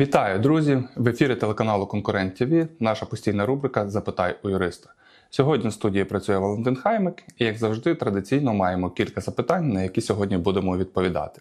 Вітаю, друзі! В ефірі телеканалу Конкурент ТВ наша постійна рубрика Запитай у юриста. Сьогодні в студії працює Валентин Хаймик, і як завжди, традиційно маємо кілька запитань, на які сьогодні будемо відповідати.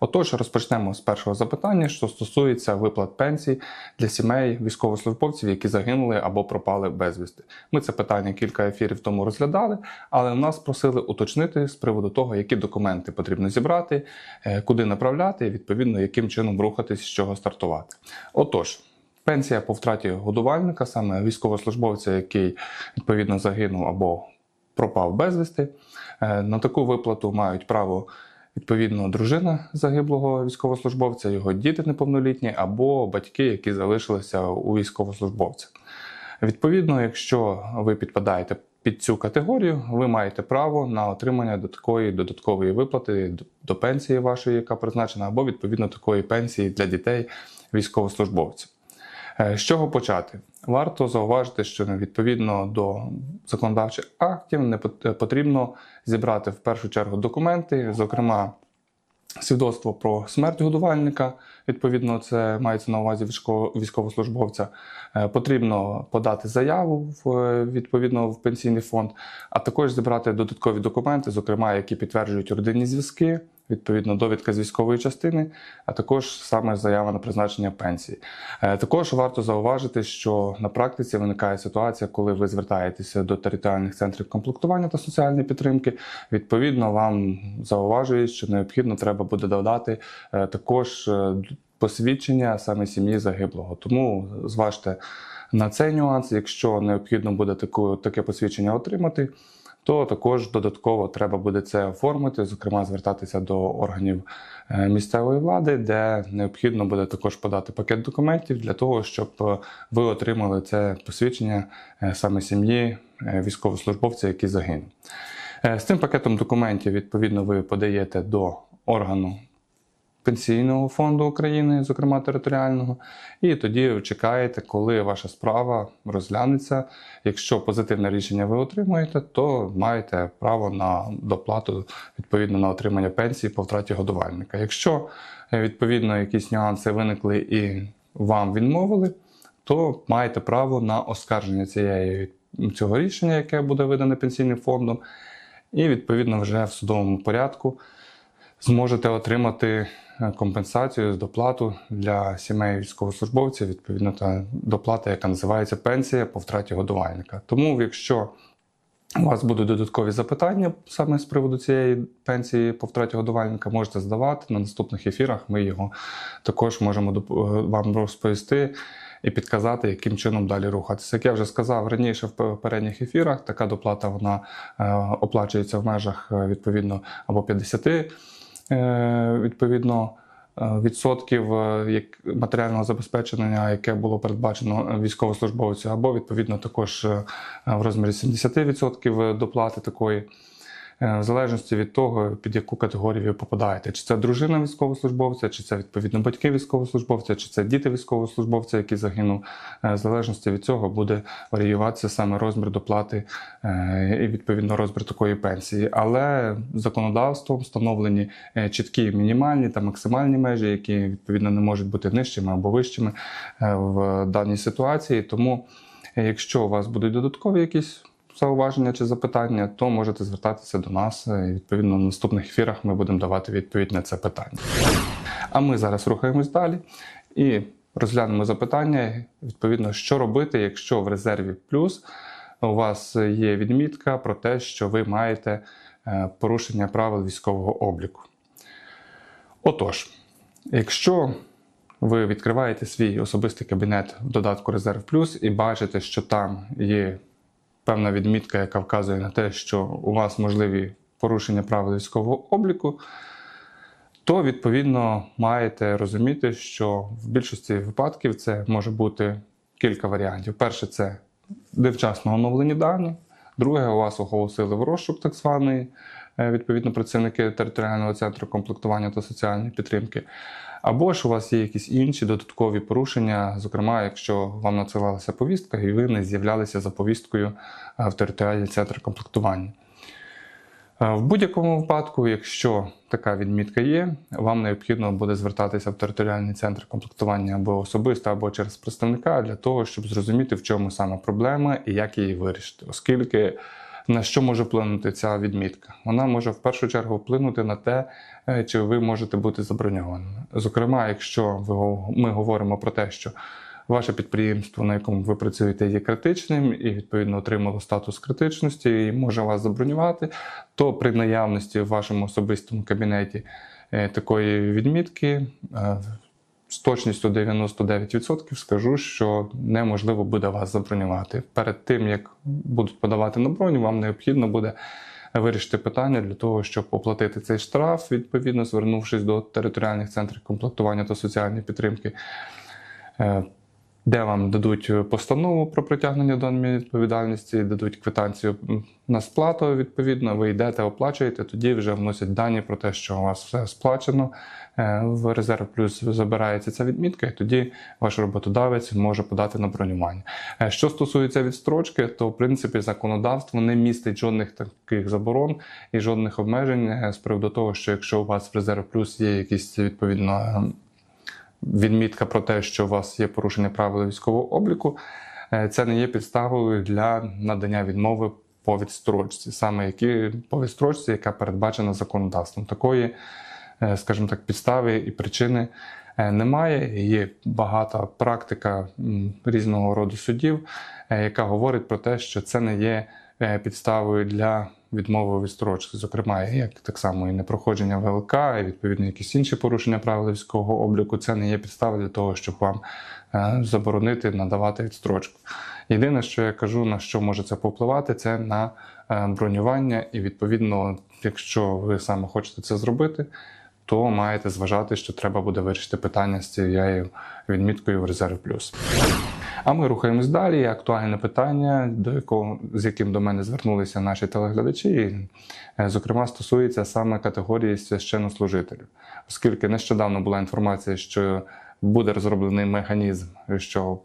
Отож, розпочнемо з першого запитання, що стосується виплат пенсій для сімей військовослужбовців, які загинули або пропали безвісти. Ми це питання кілька ефірів тому розглядали, але нас просили уточнити з приводу того, які документи потрібно зібрати, е, куди направляти, і відповідно яким чином рухатись, з чого стартувати. Отож. Пенсія по втраті годувальника, саме військовослужбовця, який відповідно загинув або пропав безвісти. Е, На таку виплату мають право відповідно дружина загиблого військовослужбовця, його діти неповнолітні або батьки, які залишилися у військовослужбовця. Відповідно, якщо ви підпадаєте під цю категорію, ви маєте право на отримання до такої додаткової виплати до- пенсії вашої, яка призначена, або відповідно такої пенсії для дітей військовослужбовців. Е, З чого почати? Варто зауважити, що відповідно до законодавчих актів не пот- потрібно зібрати в першу чергу документи, зокрема свідоцтво про смерть годувальника. Відповідно, це мається на увазі військово- військовослужбовця. Е, Потрібно подати заяву в е, відповідно в пенсійний фонд, а також зібрати додаткові документи, зокрема, які підтверджують родинні зв'язки. Відповідно, довідка з військової частини, а також саме заява на призначення пенсії. Е, Також варто зауважити, що на практиці виникає ситуація, коли ви звертаєтеся до територіальних центрів комплектування та соціальної підтримки. Відповідно, вам зауважують, що необхідно треба буде додати е, також е, посвідчення саме сім'ї загиблого. Тому зважте на цей нюанс. Якщо необхідно буде таке посвідчення отримати, то також додатково треба буде це оформити, зокрема звертатися до органів е, місцевої влади, де необхідно буде також подати пакет документів для того, щоб е, ви отримали це посвідчення е, саме сім'ї військовослужбовця, який загинув. З цим пакетом документів, відповідно, ви подаєте до органу Пенсійного фонду України, зокрема територіального, і тоді чекаєте, коли ваша справа розглянеться. Якщо позитивне рішення ви отримуєте, то маєте право на доплату відповідно на отримання пенсії по втраті годувальника. Якщо е, відповідно якісь нюанси виникли і вам відмовили, то маєте право на оскарження цієї цього рішення, яке буде видане пенсійним фондом, і відповідно вже в судовому порядку зможете отримати е, компенсацію з доплату для сімей військовослужбовців, відповідно та доплата, яка називається пенсія по втраті годувальника. Тому, якщо у вас будуть додаткові запитання саме з приводу цієї пенсії по втраті годувальника, можете задавати на наступних ефірах. Ми його також можемо е, вам розповісти і підказати, яким чином далі рухатися. Як я вже сказав раніше в попередніх ефірах, така доплата вона е, оплачується в межах відповідно або 50 е, відповідно. е, Відсотків е, як матеріального забезпечення, яке було передбачено військовослужбовцю, або відповідно також е, в розмірі 70% доплати такої, е, в залежності від того, під яку категорію ви попадаєте. Чи це дружина військовослужбовця, чи це відповідно батьки військовослужбовця, чи це діти військовослужбовця, який загинув. Е, В залежності від цього буде варіюватися саме розмір доплати е, і відповідно розмір такої пенсії. Але законодавством встановлені е, чіткі мінімальні та максимальні межі, які відповідно не можуть бути нижчими або вищими е, в даній ситуації. Тому, е, якщо у вас будуть додаткові якісь зауваження чи запитання, то можете звертатися до нас. е, І відповідно в наступних ефірах ми будемо давати відповідь на це питання. А ми зараз рухаємось далі і розглянемо запитання, відповідно, що робити, якщо в резерві плюс у вас є відмітка про те, що ви маєте е, порушення правил військового обліку. Отож, якщо ви відкриваєте свій особистий кабінет в додатку Резерв Плюс і бачите, що там є певна відмітка, яка вказує на те, що у вас можливі порушення правил військового обліку, то відповідно маєте розуміти, що в більшості випадків це може бути кілька варіантів. Перше, це невчасно оновлені дані. Друге, у вас оголосили в розшук так званий, е, відповідно, працівники територіального центру комплектування та соціальної підтримки. Або ж у вас є якісь інші додаткові порушення, зокрема, якщо вам надсилалася повістка і ви не з'являлися за повісткою е, в територіальний центр комплектування. Е, В будь-якому випадку, якщо така відмітка є, вам необхідно буде звертатися в територіальний центр комплектування або особисто, або через представника для того, щоб зрозуміти, в чому саме проблема і як її вирішити, оскільки на що може вплинути ця відмітка? Вона може в першу чергу вплинути на те, е, чи ви можете бути заброньованими. Зокрема, якщо ми говоримо про те, що ваше підприємство, на якому ви працюєте, є критичним і відповідно отримало статус критичності і може вас забронювати, то при наявності в вашому особистому кабінеті е, такої відмітки е, з точністю 99% скажу, що неможливо буде вас забронювати. Перед тим як будуть подавати на броню, вам необхідно буде вирішити питання для того, щоб оплатити цей штраф, відповідно звернувшись до територіальних центрів комплектування та соціальної підтримки. Е, Де вам дадуть постанову про притягнення до адмінвідповідальності, дадуть квитанцію на сплату. Відповідно, ви йдете, оплачуєте, тоді вже вносять дані про те, що у вас все сплачено. е, В резерв плюс забирається ця відмітка, і тоді ваш роботодавець може подати на бронювання. Е, Що стосується відстрочки, то в принципі законодавство не містить жодних таких заборон і жодних обмежень е, з приводу того, що якщо у вас в резерв плюс є якісь відповідно. Відмітка про те, що у вас є порушення правил військового обліку, е, це не є підставою для надання відмови по відстрочці, саме які по відстрочці, яка передбачена законодавством. Такої, е, скажімо так, підстави і причини е, немає. Є багата практика різного роду судів, яка говорить про те, що це не є підставою для відмови у відстрочці. Зокрема, як так само і непроходження ВЛК, і відповідно якісь інші порушення правил військового обліку. Це не є підстава для того, щоб вам е, заборонити надавати відстрочку. Єдине, що я кажу, на що може це повпливати, це на е, бронювання, і відповідно, якщо ви саме хочете це зробити. То маєте зважати, що треба буде вирішити питання з цією відміткою в резерв плюс. А ми рухаємось далі. Актуальне питання, до якого з яким до мене звернулися наші телеглядачі, е, зокрема, стосується саме категорії священнослужителів, оскільки нещодавно була інформація, що буде розроблений механізм, що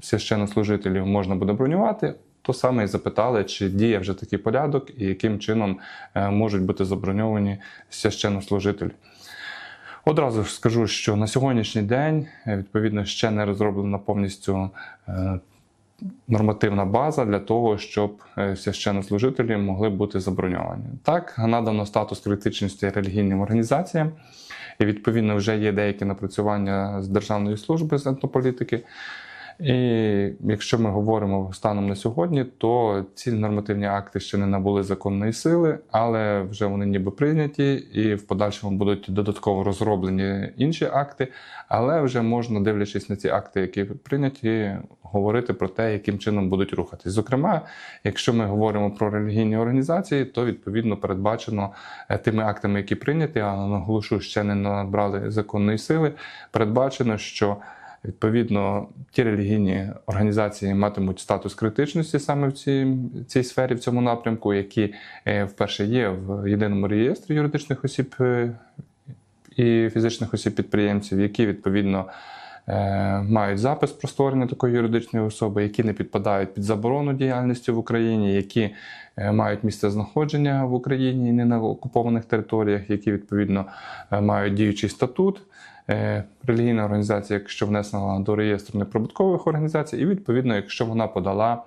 священнослужителів можна буде бронювати. То саме і запитали, чи діє вже такий порядок і яким чином е, можуть бути заброньовані священнослужителі. Одразу ж скажу, що на сьогоднішній день е, відповідно ще не розроблена повністю е, нормативна база для того, щоб е, священнослужителі могли бути заброньовані. Так, надано статус критичності релігійним організаціям, і відповідно вже є деякі напрацювання з Державної служби з етнополітики. І якщо ми говоримо станом на сьогодні, то ці нормативні акти ще не набули законної сили, але вже вони ніби прийняті, і в подальшому будуть додатково розроблені інші акти. Але вже можна, дивлячись на ці акти, які прийняті, говорити про те, яким чином будуть рухатись. Зокрема, якщо ми говоримо про релігійні організації, то відповідно передбачено е, тими актами, які прийняті, а наголошу, ще не набрали законної сили. Передбачено, що Відповідно, ті релігійні організації матимуть статус критичності саме в цій, цій сфері, в цьому напрямку, які е, вперше є в єдиному реєстрі юридичних осіб е, і фізичних осіб-підприємців, які відповідно е, мають запис про створення такої юридичної особи, які не підпадають під заборону діяльності в Україні, які мають місце знаходження в Україні і не на окупованих територіях, які відповідно мають діючий статут. Е, Релігійна організація, якщо внесена до реєстру неприбуткових організацій, і відповідно, якщо вона подала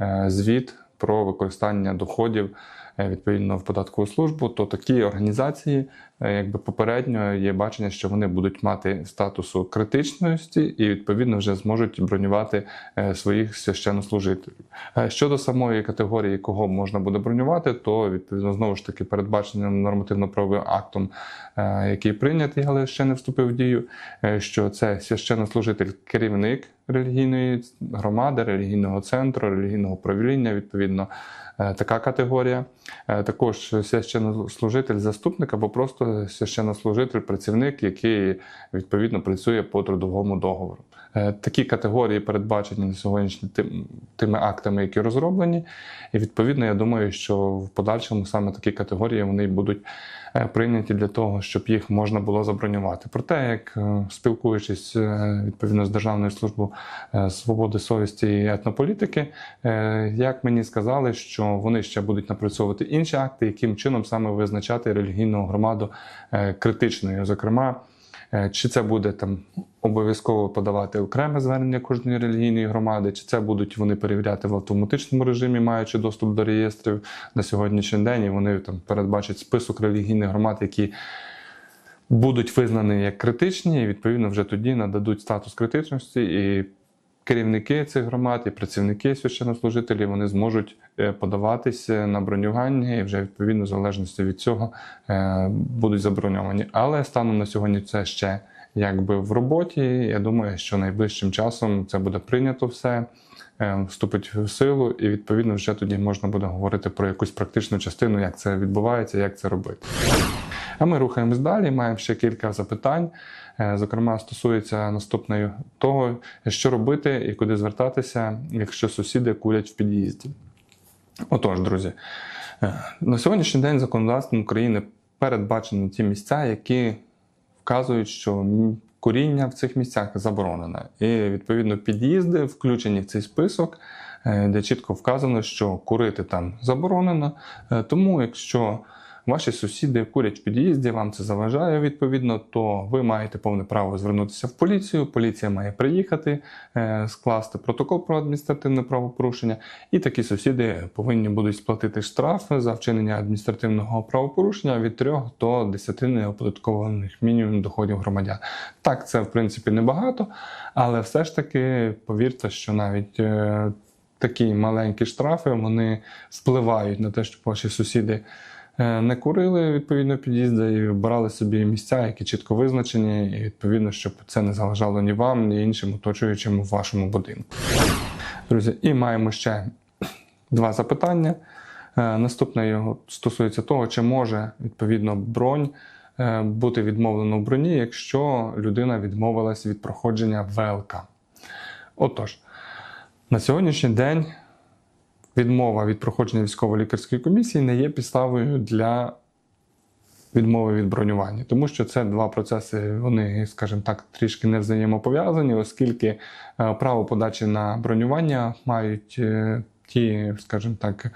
е, звіт про використання доходів відповідно в податкову службу, то такі організації, е, якби попередньо є бачення, що вони будуть мати статусу критичності і відповідно вже зможуть бронювати е, своїх священнослужителів. Е, Щодо самої категорії, кого можна буде бронювати, то відповідно знову ж таки передбачено нормативно-правовим актом, е, який прийнятий, але ще не вступив в дію, е, що це священнослужитель, керівник релігійної громади, релігійного центру, релігійного правління, відповідно. е, Така категорія. Е, Також священнослужитель, заступник або просто священнослужитель, працівник, який відповідно працює по трудовому договору. Е, Такі категорії передбачені на сьогоднішні тим- тими актами, які розроблені. І відповідно, я думаю, що в подальшому саме такі категорії вони будуть прийняті для того, щоб їх можна було забронювати. Проте, як е, спілкуючись е, відповідно з Державною службою е, свободи совісті і етнополітики, е, як мені сказали, що вони ще будуть напрацьовувати інші акти, яким чином саме визначати релігійну громаду е, критичною, зокрема. Е, Чи це буде там обов'язково подавати окреме звернення кожної релігійної громади, чи це будуть вони перевіряти в автоматичному режимі, маючи доступ до реєстрів на сьогоднішній день, і вони там передбачать список релігійних громад, які будуть визнані як критичні, і відповідно вже тоді нададуть статус критичності і. Керівники цих громад і працівники священнослужителі вони зможуть е, подаватися на бронювання і вже відповідно в залежності від цього е, будуть заброньовані. Але станом на сьогодні це ще якби в роботі. Я думаю, що найближчим часом це буде прийнято все, е, вступить в силу, і відповідно вже тоді можна буде говорити про якусь практичну частину, як це відбувається, як це робити. А ми рухаємось далі. Маємо ще кілька запитань. Е, Зокрема, стосується наступної того, що робити і куди звертатися, якщо сусіди курять в під'їзді. Отож, друзі, е, на сьогоднішній день законодавством України передбачені ті місця, які вказують, що куріння в цих місцях заборонено. І відповідно під'їзди включені в цей список, е, де чітко вказано, що курити там заборонено. Тому, якщо ваші сусіди курять в під'їзді, вам це заважає відповідно, то ви маєте повне право звернутися в поліцію. Поліція має приїхати, е, скласти протокол про адміністративне правопорушення, і такі сусіди повинні будуть сплатити штраф за вчинення адміністративного правопорушення від 3 до 10 неоподаткованих мінімум доходів громадян. Так, це в принципі небагато, але все ж таки повірте, що навіть е, такі маленькі штрафи вони впливають на те, щоб ваші сусіди. Е, Не курили відповідно під'їзди і обирали собі місця, які чітко визначені, і відповідно, щоб це не заважало ні вам, ні іншим оточуючим у вашому будинку. Друзі, і маємо ще два запитання. Е, Наступне його стосується того, чи може відповідно бронь е, бути відмовлено в броні, якщо людина відмовилась від проходження ВЛК. Отож, на сьогоднішній день відмова від проходження військово-лікарської комісії не є підставою для відмови від бронювання, тому що це два процеси, вони, скажімо так, трішки не взаємопов'язані, оскільки е, право подачі на бронювання мають е, ті, скажімо так,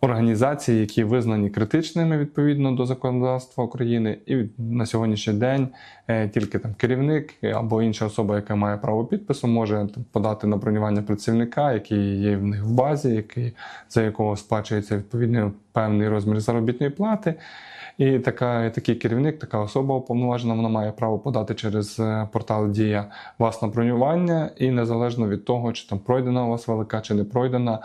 організації, які визнані критичними відповідно до законодавства України, і на сьогоднішній день е, тільки там керівник або інша особа, яка має право підпису, може там, подати на бронювання працівника, який є в них в базі, який за якого сплачується відповідний певний розмір заробітної плати. І така, такий керівник, така особа уповноважена, вона має право подати через е, портал Дія вас на бронювання, і незалежно від того, чи там пройдена у вас велика, чи не пройдена,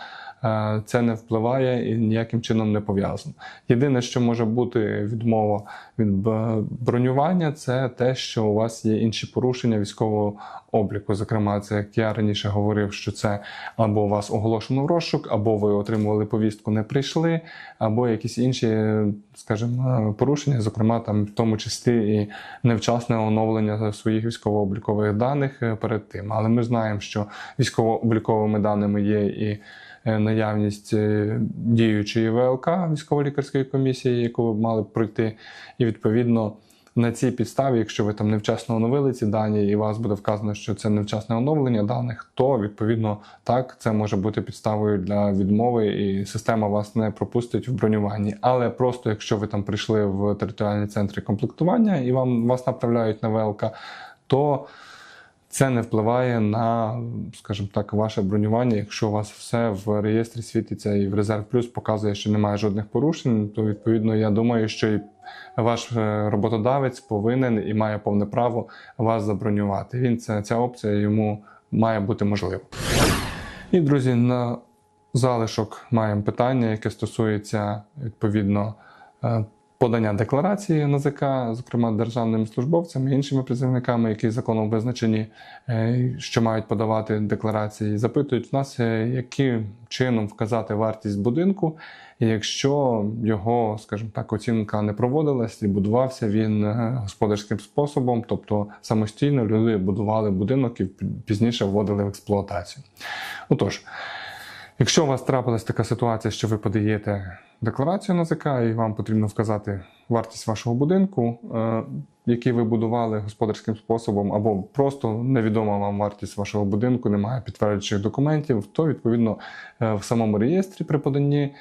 це не впливає і ніяким чином не пов'язано. Єдине, що може бути відмова від бронювання, це те, що у вас є інші порушення військового обліку. Зокрема, це як я раніше говорив, що це або вас оголошено в розшук, або ви отримували повістку, не прийшли, або якісь інші, скажімо, порушення, зокрема, там в тому числі і невчасне оновлення своїх військово-облікових даних е, перед тим. Але ми знаємо, що військово-обліковими даними є і е, наявність е, діючої ВЛК військово-лікарської комісії, яку ви мали б пройти, і відповідно. На цій підставі, якщо ви там невчасно оновили ці дані, і вас буде вказано, що це невчасне оновлення даних, то відповідно так це може бути підставою для відмови, і система вас не пропустить в бронюванні. Але просто якщо ви там прийшли в територіальні центри комплектування і вам вас направляють на ВЛК, то це не впливає на, скажімо так, ваше бронювання. Якщо у вас все в реєстрі світиться і в резерв плюс показує, що немає жодних порушень, то відповідно я думаю, що і ваш е, роботодавець повинен і має повне право вас забронювати. Він це ця опція йому має бути можлива. І друзі, на залишок маємо питання, яке стосується відповідно е, подання декларації НАЗК, зокрема державними службовцями і іншими працівниками, які законом визначені, е, що мають подавати декларації. Запитують в нас, е, яким чином вказати вартість будинку, якщо його, скажімо так, оцінка не проводилась і будувався він е, господарським способом, тобто самостійно люди будували будинок і пізніше вводили в експлуатацію. Отож. Якщо у вас трапилась така ситуація, що ви подаєте декларацію на ЗК і вам потрібно вказати вартість вашого будинку, е, який ви будували господарським способом, або просто невідома вам вартість вашого будинку, немає підтверджуючих документів, то відповідно е, в самому реєстрі при поданні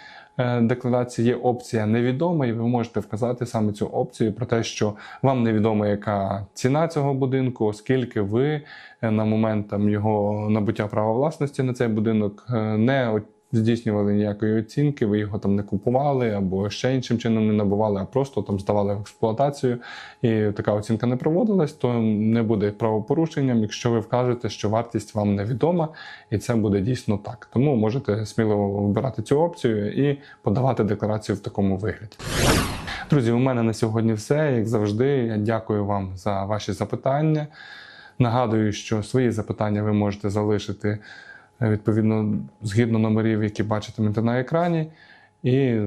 декларації є опція невідома, і ви можете вказати саме цю опцію про те, що вам невідомо, яка ціна цього будинку, оскільки ви е, на момент там його набуття права власності на цей будинок е, не здійснювали ніякої оцінки, ви його там не купували або ще іншим чином не набували, а просто там здавали в експлуатацію, і така оцінка не проводилась, то не буде правопорушенням, якщо ви вкажете, що вартість вам невідома, і це буде дійсно так. Тому можете сміливо вибирати цю опцію і подавати декларацію в такому вигляді. Друзі, у мене на сьогодні все. Як завжди, я дякую вам за ваші запитання. Нагадую, що свої запитання ви можете залишити відповідно згідно номерів, які бачитимете на екрані. І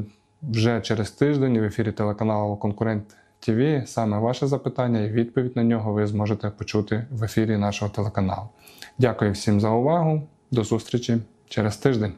вже через тиждень в ефірі телеканалу Конкурент ТВ саме ваше запитання і відповідь на нього ви зможете почути в ефірі нашого телеканалу. Дякую всім за увагу. До зустрічі через тиждень.